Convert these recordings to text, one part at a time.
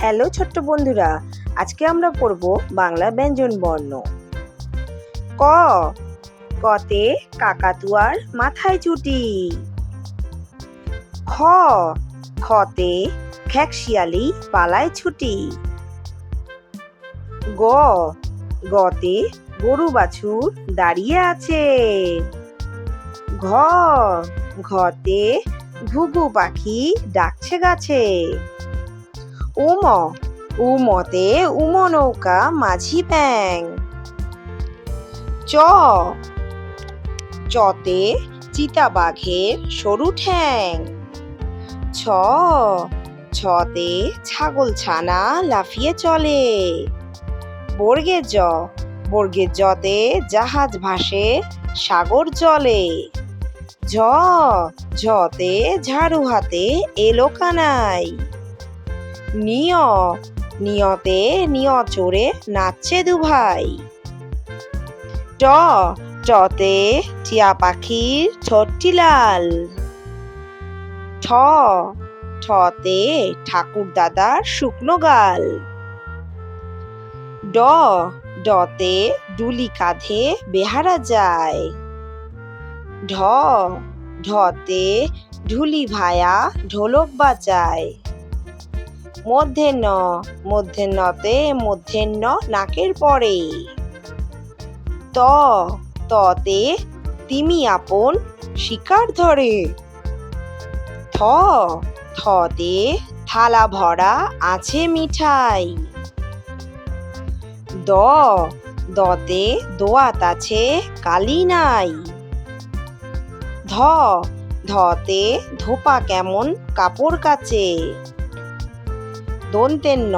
Hello ছোট্ট বন্ধুরা, আজকে আমরা পড়ব বাংলা ব্যঞ্জন বর্ণ। ক, কতে কাকাতুয়ার মাথায় চুটি। খ, খতে খ্যাকশিয়ালি পালায় ছুটি। গ, গতে গরু বাছুর দাঁড়িয়ে আছে। ঘ, ঘতে ঘুঘু পাখি ডাকছে গাছে। উম উমতে উম নৌকা মাঝি ব্যাং চ চতে চিতাবাঘের সরু ঠ্যাং ছ ছতে ছাগল ছানা লাফিয়ে চলে বর্গে জ বর্গে জতে জাহাজ ভাসে সাগর জলে ঝ ঝতে ঝাড়ু হাতে এলো কানাই নিয়, নিয়তে নিয় চড়ে নাচছে দুভাই। ট টতে টিয়া পাখির ঠোঁটটি লাল। ঠ, ঠতে ঠাকুর দাদার শুকনো গাল। ড, ডতে ডুলি কাঁধে বেহারা যায়। ঢ, ঢতে ঢুলি ভায়া ঢোলক বাজায়। মধ্যাহ্ন মধ্যাহ্নতে মধ্যাহ্ন নাকের পরে। ত, ততে তিমি আপন, শিকার ধরে। থ, থতে থালা ভরা, আছে মিঠাই। দ, দতে দোয়াত আছে, কালি নাই। ধ, ধতে ধোপা কেমন, কাপড় কাচে। দন্তের ন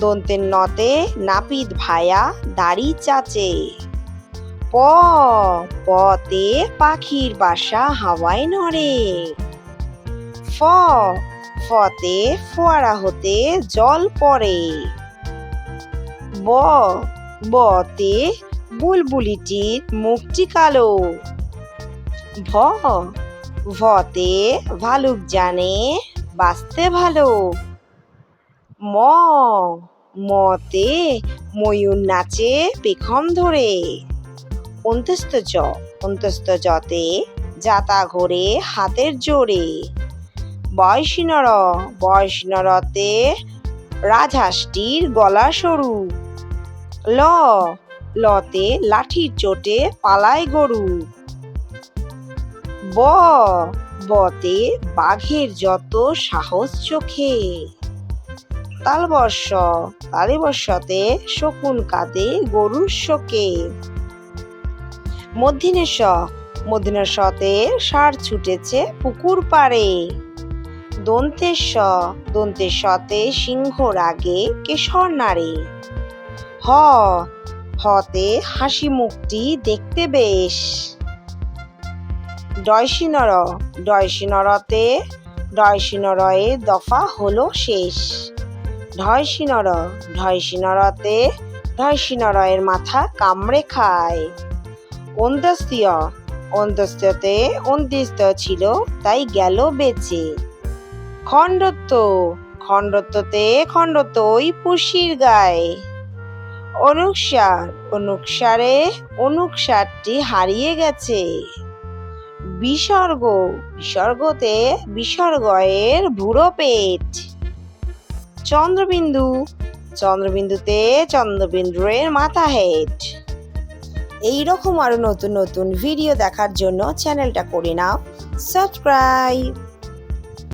দন্তের নতে নাপিত ভায়া দাড়ি চাচে। প, পতে পাখির বাসা হাওয়ায় নড়ে। ফ, ফতে ফোয়ারা হতে জল পড়ে। ব, বতে বুলবুলিটির মুখটি কালো। ভ, ভতে ভালুক জানে, বাঁচতে ভালো। ম মতে ময়ূর নাচে পেখম ধরে। অন্তস্থ জ, অন্তস্থ জতে যাতা ঘোরে হাতের জোরে। বয়সী নর, বয়সী নরতে রাজহাঁসটির গলা সরু। ল, লতে লাঠির চোটে পালায় গরু। ব, বতে বাঘের যত সাহস চোখে। তালবর্ষ তালিবর্ষতে শকুন কাঁদে, গরুর শোকে। মধ্যিনেশ মধ্যিনেশতে সার ছুটেছে পুকুর পাড়ে। দন্তেশ দন্তেশতে সিংহ রাগে, কেশর নাড়ে। হ। হতে হাসি মুখটি দেখতে বেশ। ডয়সিনর। ডয়সিনরতে, ডয়সিনরয়ে দফা হলো শেষ। ঢয়সিনর ঢয়সিনরতে ঢয়সিনরয়ের মাথা কামড়ে খায়। অন্তস্তীয় অন্তস্তীয়তে অন্তিস্ত ছিল, তাই গেল বেঁচে। খণ্ডত্ব, খণ্ডত্বতে খণ্ডত্ব ওই পুষির গায়ে। অনুসার অনুসারে অনুসারটি হারিয়ে গেছে। বিসর্গ, বিসর্গতে বিসর্গয়ের বুড়ো পেট। চন্দ্রবিন্দু। চন্দ্রবিন্দুতে চন্দ্রবিন্দুরের মাথা হেড এই রকম আরও নতুন নতুন ভিডিও দেখার জন্য চ্যানেলটা করে নাও সাবস্ক্রাইব